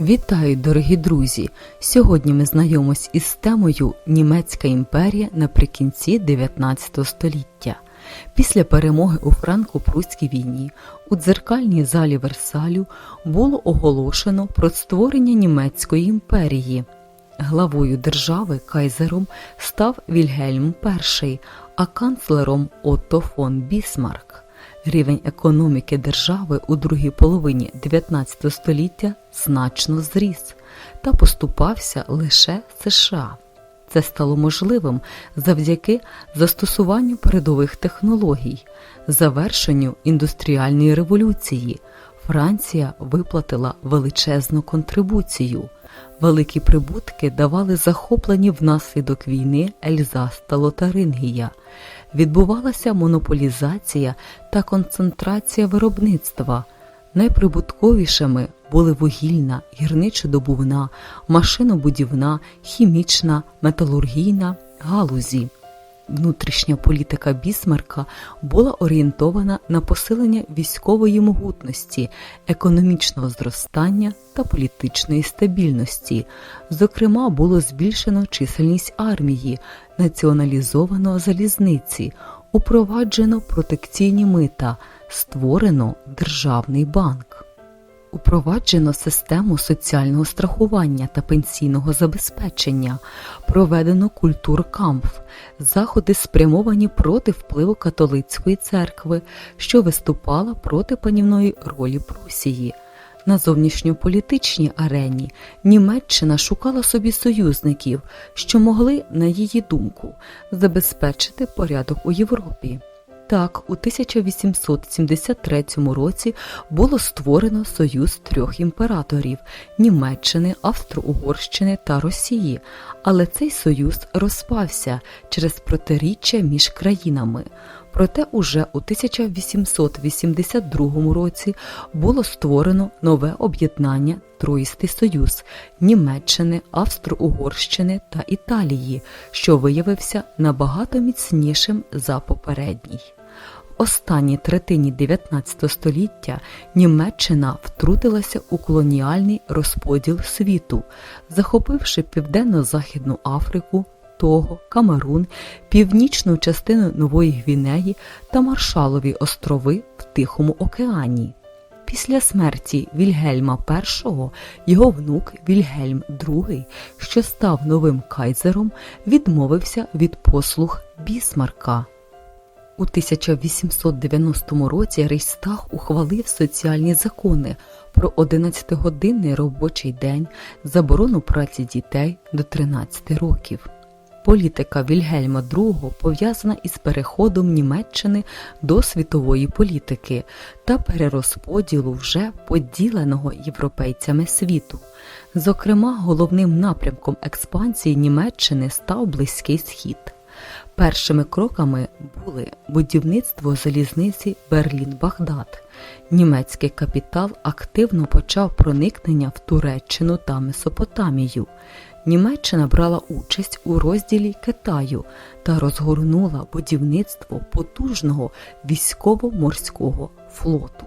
Вітаю, дорогі друзі! Сьогодні ми знайомимось із темою Німецька імперія наприкінці 19 століття. Після перемоги у Франко-Пруській війні у дзеркальній залі Версалю було оголошено про створення Німецької імперії. Главою держави кайзером став Вільгельм І, а канцлером Отто фон Бісмарк. Рівень економіки держави у другій половині 19 століття значно зріс та поступався лише США. Це стало можливим завдяки застосуванню передових технологій, завершенню індустріальної революції. Франція виплатила величезну контрибуцію. Великі прибутки давали захоплені внаслідок війни Ельзас та Лотарингія. Відбувалася монополізація та концентрація виробництва. Найприбутковішими були вугільна, гірничодобувна, машинобудівна, хімічна, металургійна галузі. Внутрішня політика Бісмарка була орієнтована на посилення військової могутності, економічного зростання та політичної стабільності. Зокрема, було збільшено чисельність армії, націоналізовано залізниці, упроваджено протекційні мита, створено державний банк. Упроваджено систему соціального страхування та пенсійного забезпечення, проведено культуркамф, заходи спрямовані проти впливу католицької церкви, що виступала проти панівної ролі Прусії. На зовнішньополітичній арені Німеччина шукала собі союзників, що могли, на її думку, забезпечити порядок у Європі. Так, у 1873 році було створено союз трьох імператорів Німеччини, Австро-Угорщини та Росії, але цей союз розпався через протиріччя між країнами. Проте уже у 1882 році було створено нове об'єднання Троїстий Союз Німеччини, Австро-Угорщини та Італії, що виявився набагато міцнішим за попередній. Останній третині 19 століття Німеччина втрутилася у колоніальний розподіл світу, захопивши південно-західну Африку, Того, Камерун, північну частину Нової Гвінеї та Маршалові острови в Тихому океані. Після смерті Вільгельма І його внук Вільгельм II, що став новим кайзером, відмовився від послуг Бісмарка. У 1890 році Рейхстаг ухвалив соціальні закони про 11-годинний робочий день, заборону праці дітей до 13 років. Політика Вільгельма II пов'язана із переходом Німеччини до світової політики та перерозподілу вже поділеного європейцями світу. Зокрема, головним напрямком експансії Німеччини став Близький Схід. Першими кроками були будівництво залізниці Берлін-Багдад. Німецький капітал активно почав проникнення в Туреччину та Месопотамію. Німеччина брала участь у розділі Китаю та розгорнула будівництво потужного військово-морського флоту.